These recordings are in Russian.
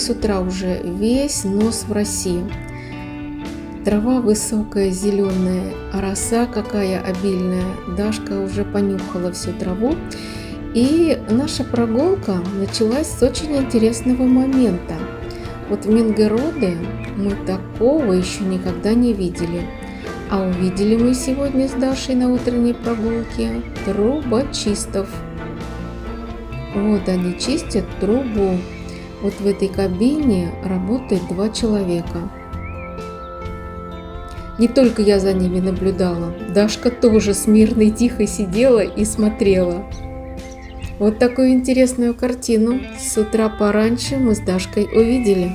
С утра уже весь нос в росе. Трава высокая, зеленая, а роса какая обильная. Дашка уже понюхала всю траву. И наша прогулка началась с очень интересного момента. Вот в Мингороде мы такого еще никогда не видели. А увидели мы сегодня с Дашей на утренней прогулке трубочистов. Вот они чистят трубу. Вот в этой кабине работает два человека. Не только я за ними наблюдала, Дашка тоже смирно и тихо сидела и смотрела. Вот такую интересную картину с утра пораньше мы с Дашкой увидели.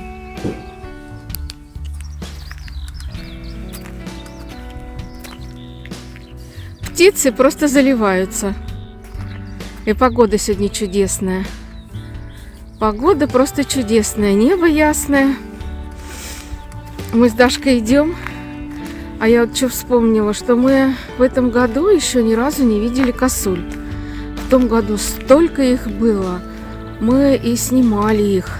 Птицы просто заливаются. И погода сегодня чудесная. Погода просто чудесная, небо ясное. Мы с Дашкой идем, а я вот что вспомнила, что мы в этом году еще ни разу не видели косуль. В том году столько их было. Мы и снимали их,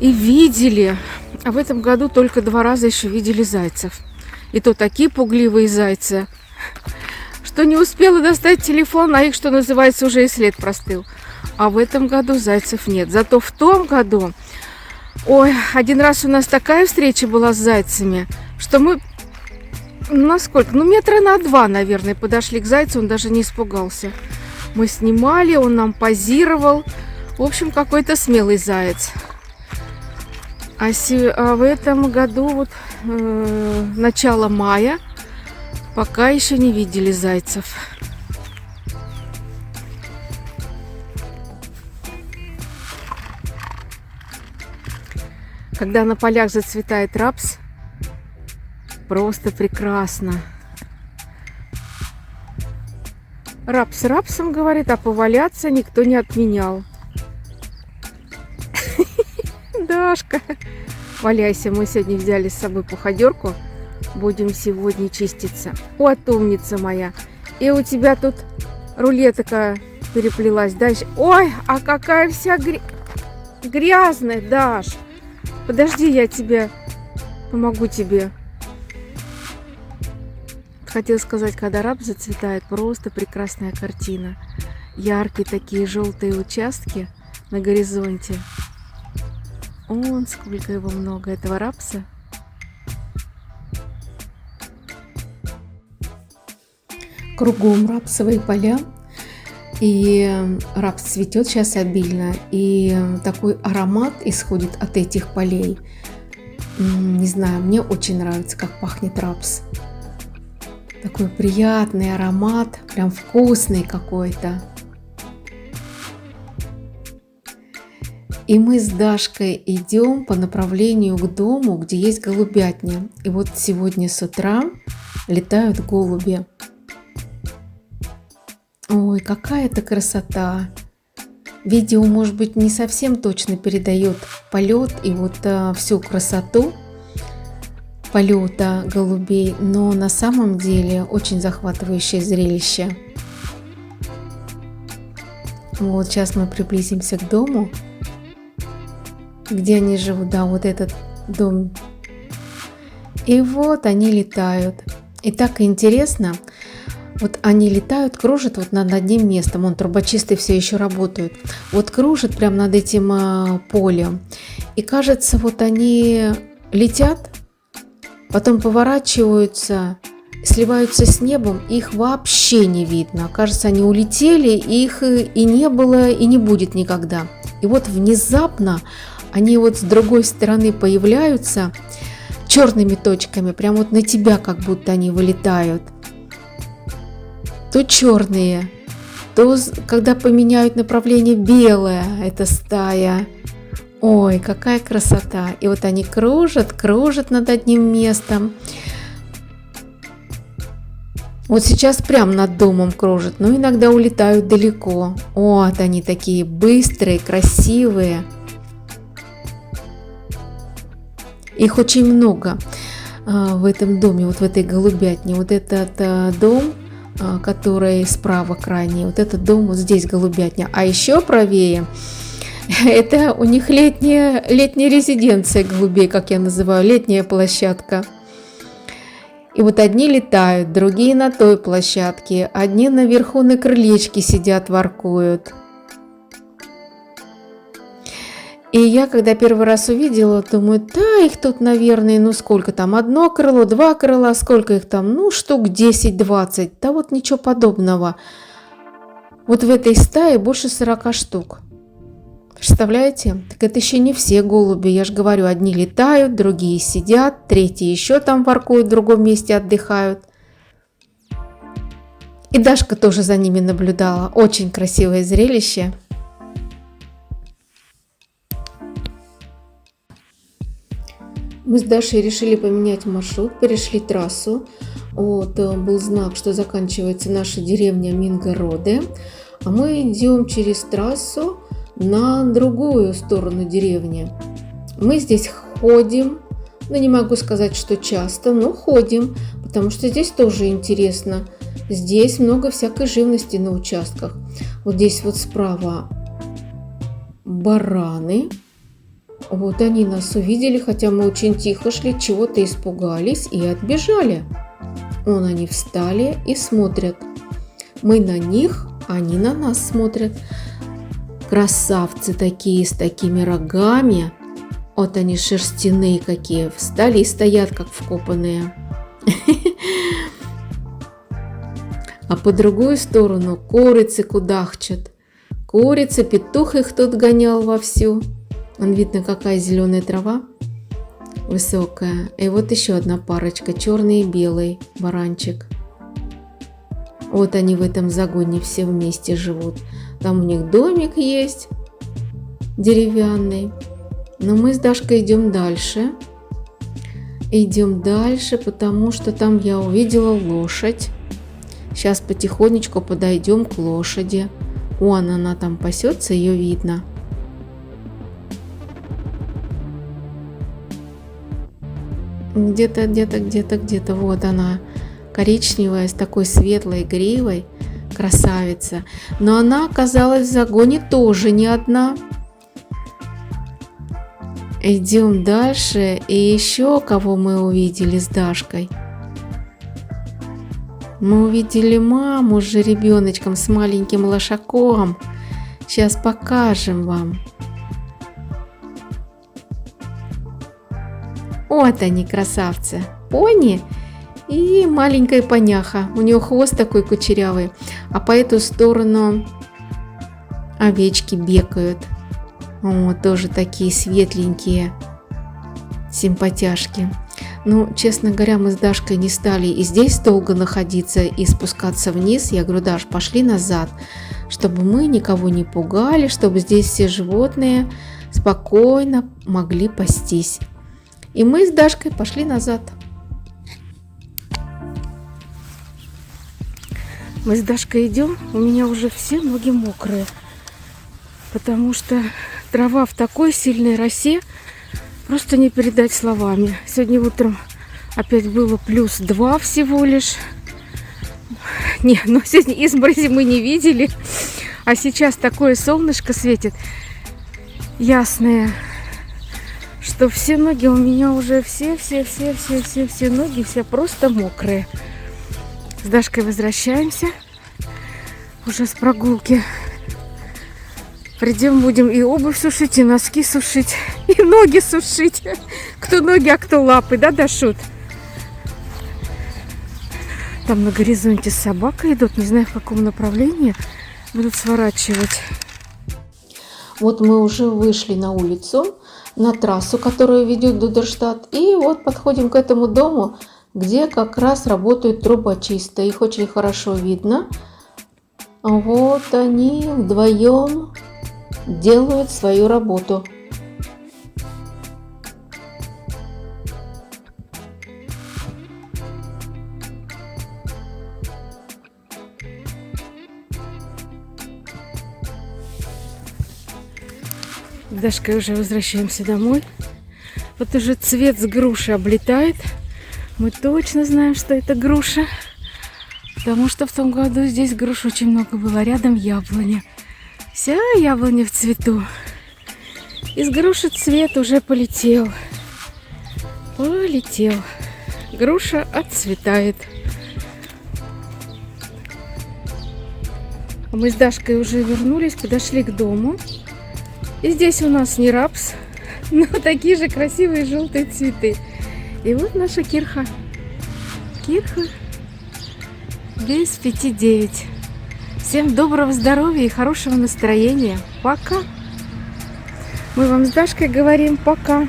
и видели. А в этом году только два раза еще видели зайцев. И то такие пугливые зайцы, что не успела достать телефон, а их, что называется, уже и след простыл. А в этом году зайцев нет. Зато в том году, ой, один раз у нас такая встреча была с зайцами, что мы, насколько, ну метра на два, наверное, подошли к зайцу, он даже не испугался. Мы снимали, он нам позировал. В общем, какой-то смелый заяц. А, си, а в этом году, вот э, начало мая, Пока еще не видели зайцев. Когда на полях зацветает рапс, просто прекрасно. Рапс рапсом говорит, а поваляться никто не отменял. Дашка, валяйся, мы сегодня взяли с собой походерку – будем сегодня чиститься. Вот умница моя. И у тебя тут рулетка переплелась дальше. Ой, а какая вся гря... грязная, Даш. Подожди, я тебе помогу тебе. Хотела сказать, когда раб зацветает, просто прекрасная картина. Яркие такие желтые участки на горизонте. Он, сколько его много, этого рапса. Кругом рапсовые поля, и рапс цветет сейчас обильно, и такой аромат исходит от этих полей. Не знаю, мне очень нравится, как пахнет рапс. Такой приятный аромат, прям вкусный какой-то. И мы с Дашкой идем по направлению к дому, где есть голубятня. И вот сегодня с утра летают голуби. Ой, какая это красота! Видео, может быть, не совсем точно передает полет и вот а, всю красоту полета голубей, но на самом деле очень захватывающее зрелище. Вот сейчас мы приблизимся к дому, где они живут, да, вот этот дом. И вот они летают. И так интересно, вот они летают, кружат вот над одним местом, он трубочисты все еще работают. Вот кружат прямо над этим а, полем. И кажется, вот они летят, потом поворачиваются, сливаются с небом, их вообще не видно. Кажется, они улетели, их и не было, и не будет никогда. И вот внезапно они вот с другой стороны появляются черными точками, прям вот на тебя как будто они вылетают – то черные, то когда поменяют направление белая эта стая. Ой, какая красота! И вот они кружат, кружат над одним местом. Вот сейчас прям над домом кружат, но иногда улетают далеко. Вот они такие быстрые, красивые. Их очень много а, в этом доме, вот в этой голубятне. Вот этот а, дом который справа крайний. Вот этот дом, вот здесь голубятня. А еще правее Это у них летняя, летняя резиденция голубей, как я называю, летняя площадка. И вот одни летают, другие на той площадке, одни наверху на крылечке сидят, воркуют. И я, когда первый раз увидела, думаю, да, их тут, наверное, ну сколько там, одно крыло, два крыла, сколько их там, ну штук 10-20, да вот ничего подобного. Вот в этой стае больше 40 штук. Представляете? Так это еще не все голуби. Я же говорю, одни летают, другие сидят, третьи еще там воркуют, в другом месте отдыхают. И Дашка тоже за ними наблюдала. Очень красивое зрелище. Мы с Дашей решили поменять маршрут, перешли трассу. Вот, э, был знак, что заканчивается наша деревня Мингороды. А мы идем через трассу на другую сторону деревни. Мы здесь ходим, ну не могу сказать, что часто, но ходим, потому что здесь тоже интересно. Здесь много всякой живности на участках. Вот здесь вот справа бараны. Вот они нас увидели, хотя мы очень тихо шли, чего-то испугались и отбежали. Вон они встали и смотрят. Мы на них, они на нас смотрят. Красавцы такие с такими рогами. Вот они шерстяные какие. Встали и стоят, как вкопанные. А по другую сторону курицы кудахчат. Курица, петух их тут гонял вовсю. Он видно, какая зеленая трава высокая. И вот еще одна парочка, черный и белый баранчик. Вот они в этом загоне все вместе живут. Там у них домик есть деревянный. Но мы с Дашкой идем дальше. Идем дальше, потому что там я увидела лошадь. Сейчас потихонечку подойдем к лошади. Вон она там пасется, ее видно. Где-то, где-то, где-то, где-то, вот она, коричневая, с такой светлой гривой – красавица, но она оказалась в загоне тоже не одна. Идем дальше, и еще кого мы увидели с Дашкой. Мы увидели маму с жеребеночком, с маленьким лошаком. Сейчас покажем вам. Вот они, красавцы. Пони и маленькая поняха. У нее хвост такой кучерявый, а по эту сторону овечки бегают. Вот, тоже такие светленькие симпатяшки. Ну, честно говоря, мы с Дашкой не стали и здесь долго находиться, и спускаться вниз. Я говорю, Даш, пошли назад, чтобы мы никого не пугали, чтобы здесь все животные спокойно могли пастись. И мы с Дашкой пошли назад. Мы с Дашкой идем, у меня уже все ноги мокрые. Потому что трава в такой сильной росе, просто не передать словами. Сегодня утром опять было плюс 2 всего лишь. Не, но сегодня изморози мы не видели. А сейчас такое солнышко светит ясное, что все ноги у меня уже все, все, все, все, все, все ноги все просто мокрые. С Дашкой возвращаемся. Уже с прогулки. Придем, будем и обувь сушить, и носки сушить, и ноги сушить. Кто ноги, а кто лапы, да, Дашут? Там на горизонте собака идут, не знаю в каком направлении. Будут сворачивать. Вот мы уже вышли на улицу, на трассу, которая ведет Дудерштадт. И вот подходим к этому дому где как раз работают трубочисты. Их очень хорошо видно. Вот они вдвоем делают свою работу. Дашкой уже возвращаемся домой. Вот уже цвет с груши облетает. Мы точно знаем, что это груша. Потому что в том году здесь груш очень много было. Рядом яблоня. Вся яблоня в цвету. Из груши цвет уже полетел. Полетел. Груша отцветает. А Мы с Дашкой уже вернулись, подошли к дому. И здесь у нас не рапс, но такие же красивые желтые цветы. И вот наша кирха. Кирха без пяти девять. Всем доброго здоровья и хорошего настроения. Пока. Мы вам с Дашкой говорим пока.